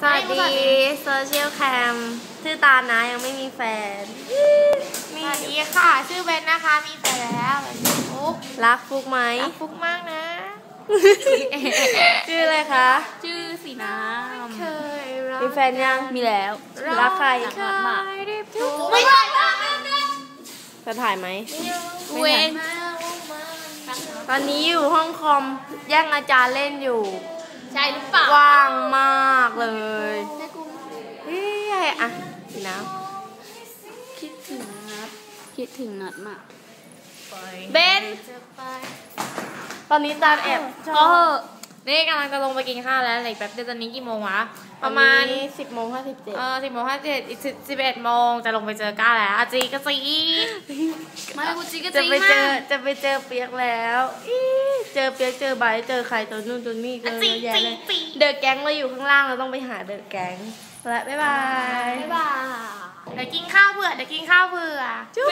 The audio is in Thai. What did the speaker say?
สวัสดีโซเชียลแคมชื่อตาลนะยังไม่มีแฟนสวัสดีค่ะ ชื่อเบนนะคะ มีแฟนแล้วชื่อฟุกรักฟุกไหมรักฟุกมากนะ ชื่ออะไรคะ ชื่อสีน้เคยรักมีแฟนยังำมีแล้ว รักใครรักมากได้พบไม่ได้จะถ่ายไหมกูเองตอนนี้อยู่ห้องคอมแย่งอาจารย์เล่นอยู่ ใช่หรือเปล่า ว่างมาก เลยเฮ้ยอะสินะคิดถึงนัดคิดถึงนัดมากเบนตอนนี้ตาลแอบชก็อบนี่กำลังจะลงไปกินข้าวแล้วเหลืออกแป๊บเดียวตอนนี้กี่โมงวะ ประมาณสิบโมงห้าสิบเจ็ดเออสิบโมงห้าเจ็ดอีกสิบเอ็ดโมงจะลงไปเจอก้าแล้วอาจีก็จีมากูจิกจะจิไปมาเจอจะไปเจอเปียกแล้วอี เจอเปียกเจอใบร์ทเจอใครตัวนู่นตัวนี่เจอเยอะแยะเลยเดอะแก๊งเราอยู่ข้างล่างเราต้องไปหาเดอะแก๊งและบ๊ายบายบ๊ายบายเดี๋ยวกินข้าวเผื่อเดี๋ยวกินข้าวเผื่อจุ๊บ